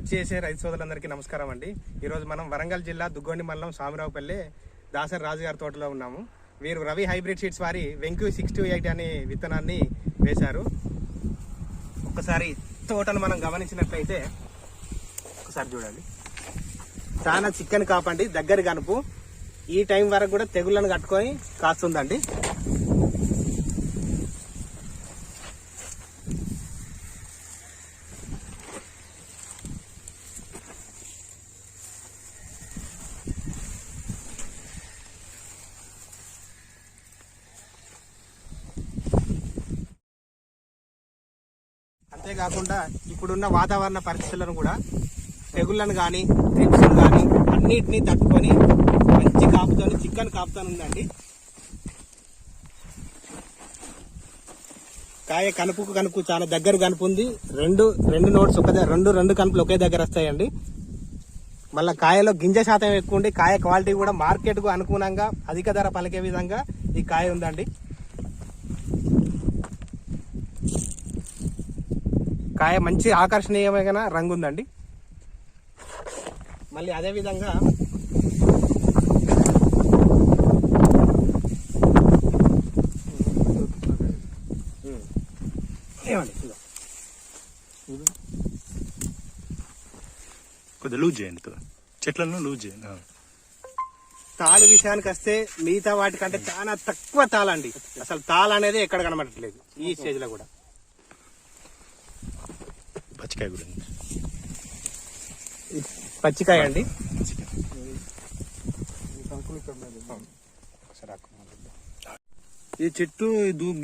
విచ్చేసే రైతు సోదరులందరికీ నమస్కారం అండి. ఈరోజు మనం వరంగల్ జిల్లా దుగ్గొండి మండలం సామిరావుపల్లి దాసరి రాజు గారి తోటలో ఉన్నాము. వీరు రవి హైబ్రిడ్ సీడ్స్ వారి వెంక్యూ సిక్స్ టూ ఎయిట్ అనే విత్తనాన్ని వేశారు. ఒకసారి తోటను మనం గమనించినట్లయితే ఒకసారి చూడండి. చాలా చిక్కని కాపండి దగ్గర కనుపు. ఈ టైం వరకు కూడా తెగుళ్ళను కట్టుకొని కాస్తుందండి. అంతేకాకుండా ఇప్పుడున్న వాతావరణ పరిస్థితులను కూడా తెగుళ్ళను కానీ ట్రిప్స్ను కానీ అన్నిటినీ తట్టుకొని మంచి కాపుతాను చికెన్ కాపుతాను ఉందండి. కాయ కనుపుకు కనుపు చాలా దగ్గర కనుపు ఉంది. రెండు రెండు నోట్స్ ఒక రెండు రెండు కనుపులు ఒకే దగ్గర వస్తాయండి. మళ్ళీ కాయలో గింజ శాతం ఎక్కువ ఉండి కాయ క్వాలిటీ కూడా మార్కెట్కు అనుగుణంగా అధిక ధర పలికే విధంగా ఈ కాయ ఉందండి. కాయ మంచి ఆకర్షణీయమైన రంగు ఉందండి మళ్ళీ అదే విధంగా ఏమండి. కొద్దిగా లూజ్ చేయండి. చెట్లను లూజ్ చేయండి. తాళు విషయానికి వస్తే మిగతా వాటికంటే చాలా తక్కువ తాళండి అసలు తాళ అనేది ఎక్కడ కనబడట్లేదు ఈ స్టేజ్లో కూడా పచ్చికాయ గురించి పచ్చికాయ అండి ఈ చెట్టు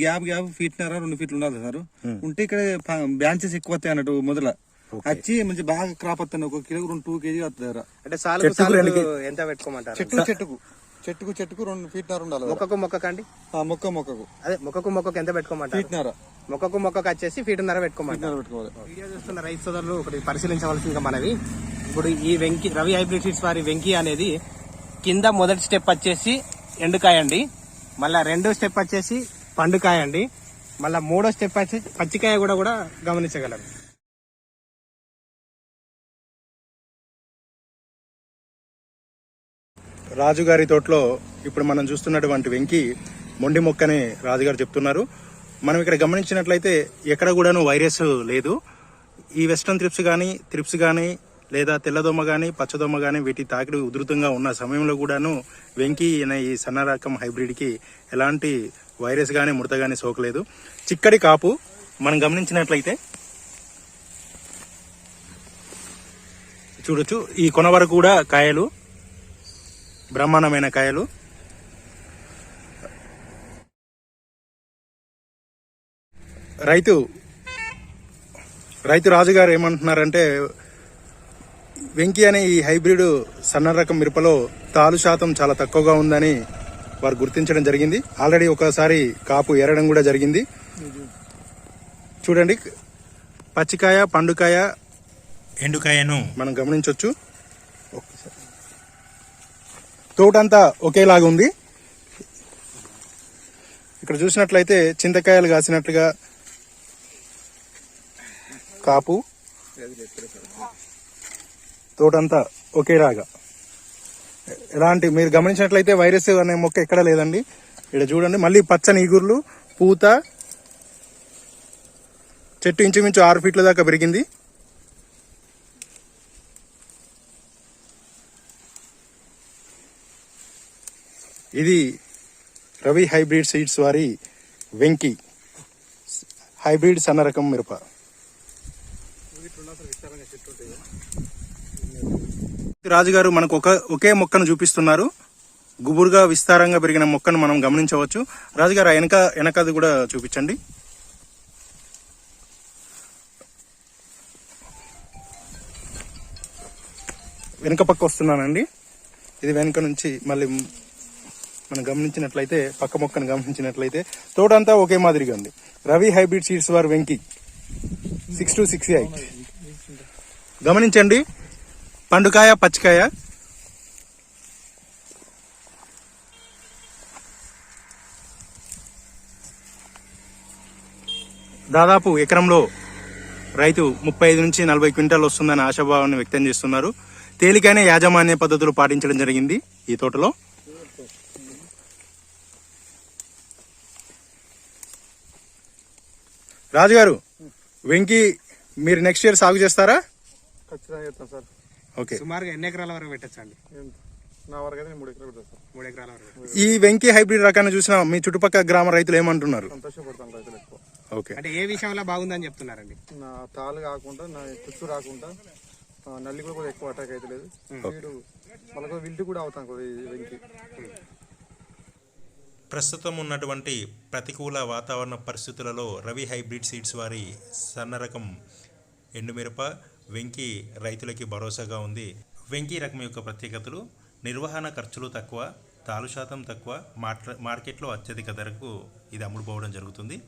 గ్యాప్ గ్యాప్ ఫీట్నర? రెండు ఫీట్లు ఉండాలి సార్. ఉంటే ఇక్కడ బ్రాంచెస్ ఎక్కువ వస్తాయి అన్నట్టు మొదల. వచ్చి మంచి బాగా క్రాప్ వస్తాయి. ఒక కిలో రెండు టూ కేజీ వస్తుంది అంటే సాలు ఎంత పెట్టుకోమంటారు? చెట్టుకు చెట్టుకు. చెట్టుకు చెట్టుకు రెండు ఫీట్నర ఉండాలి దగ్గర. మొక్కకు మొక్కకండి ఆ, మొక్క మొక్కకు. అదే మొక్కకు మొక్కకు ఎంత పెట్టుకోమంటారు? ఫీట్నర మొక్కకు మొక్కకు వచ్చేసి ఫీటున్నర పెట్టుకోమంటారు. ఫీట్నర పెట్టుకోవాలి. వీడియో చూస్తున్న రైతు సోదరులు ఒకటి పరిశీలించవలసిందిగా మనవి. ఇప్పుడు ఈ వెంకి రవి హైబ్రిడ్ సీడ్స్ వారి వెంకి అనేది కింద మొదటి స్టెప్ వచ్చేసి ఎండుకాయ అండి. మళ్ళా రెండో స్టెప్ వచ్చేసి పండుకాయ అండి. మళ్ళా మూడో స్టెప్ వచ్చేసి పచ్చికాయ కూడా కూడా గమనించగలరు రాజుగారి తోటలో ఇప్పుడు మనం చూస్తున్నటువంటి వెంకి మొండి మొక్కని రాజుగారు చెప్తున్నారు. మనం ఇక్కడ గమనించినట్లయితే ఎక్కడ కూడాను వైరస్ లేదు. ఈ వెస్ట్రన్ త్రిప్స్ కానీ త్రిప్స్ కానీ లేదా తెల్లదోమ కానీ పచ్చదోమ కానీ వీటి తాకిడి ఉధృతంగా ఉన్న సమయంలో కూడాను వెంకి అనే ఈ సన్న రకం హైబ్రిడ్కి ఎలాంటి వైరస్ కానీ ముడత కానీ సోకలేదు. చిక్కడి కాపు మనం గమనించినట్లయితే చూడొచ్చు. ఈ కొన వరకు కూడా కాయలు బ్రహ్మాండమైన కాయలు. రైతు రైతు రాజుగారు ఏమంటున్నారంటే వెంకి అనే ఈ హైబ్రిడ్ సన్న రకం మిరపలో తాలు శాతం చాలా తక్కువగా ఉందని వారు గుర్తించడం జరిగింది. ఆల్రెడీ ఒకసారి కాపు ఎరడం కూడా జరిగింది. చూడండి పచ్చికాయ పండుకాయ ఎండుకాయను మనం గమనించవచ్చు తోటంతా ఒకేలాగా ఉంది. ఇక్కడ చూసినట్లయితే చింతకాయలు కాసినట్లుగా కాపు. తోటంతా ఒకేలాగా. ఎలాంటి మీరు గమనించినట్లయితే వైరస్ అనే మొక్క ఎక్కడ లేదండి. ఇక్కడ చూడండి మళ్ళీ పచ్చని ఈగుర్లు పూత. చెట్టు ఇంచుమించు ఆరు ఫీట్ల దాకా పెరిగింది. ఇది రవి హైబ్రిడ్ సీడ్స్ వారి వెంకి. హైబ్రిడ్ సన్న రకం మిరప. రాజుగారు మనకు ఒక ఒకే మొక్కను చూపిస్తున్నారు. గుబురుగా విస్తారంగా పెరిగిన మొక్కను మనం గమనించవచ్చు. రాజుగారు ఆ వెనక వెనకది కూడా చూపించండి. వెనుక పక్క వస్తున్నానండి. ఇది వెనుక నుంచి మళ్ళీ మనం గమనించినట్లయితే పక్క మొక్కను గమనించినట్లయితే తోటంతా ఒకే మాదిరిగా ఉంది. రవి హైబ్రిడ్ సీడ్స్ వారు Venki. Six two six eight. గమనించండి. పండుకాయ పచ్చికాయ. దాదాపు ఎకరంలో రైతు ముప్పై ఐదు నుంచి నలభై క్వింటాల్ వస్తుందని ఆశాభావాన్ని వ్యక్తం చేస్తున్నారు. తేలికైన యాజమాన్య పద్ధతులు పాటించడం జరిగింది ఈ తోటలో. రాజుగారు వెంకి మీరు నెక్స్ట్ ఇయర్ సాగు చేస్తారా? ఖచ్చితంగా చేస్తాను సార్. ఓకే. సుమారుగా ఎన్ని ఎకరాల వరకు పెట్టచ్చు అండి? నా వరకు అయితే మూడు ఎకరాలు పెడతాను మూడు ఎకరాల వరకు ఈ వెంకీ హైబ్రిడ్ రకాన్ని చూసిన మీ చుట్టుపక్కల గ్రామ రైతులు ఏమంటున్నారు? సంతోషపడతాను రైతులు ఎక్కువ. ఓకే. అంటే ఏ విషయంలో బాగుందని చెప్తున్నారండి? నా తాలు కాకుండా నా కుచ్చు రాకుండా నల్లి కూడా కూడా ఎక్కువ అటాక్ అయితే లేదు. వీడు మళ్ళీ విల్టు కూడా కొద్ది వెంకి. ప్రస్తుతం ఉన్నటువంటి ప్రతికూల వాతావరణ పరిస్థితులలో రవి హైబ్రిడ్ సీడ్స్ వారి సన్న రకం ఎండుమిరప వెంకి రైతులకి భరోసాగా ఉంది. వెంకి రకం యొక్క ప్రత్యేకతలు నిర్వహణ ఖర్చులు తక్కువ తాలు శాతం తక్కువ మార్కెట్లో అత్యధిక ధరకు ఇది అమ్ముడుపోవడం జరుగుతుంది.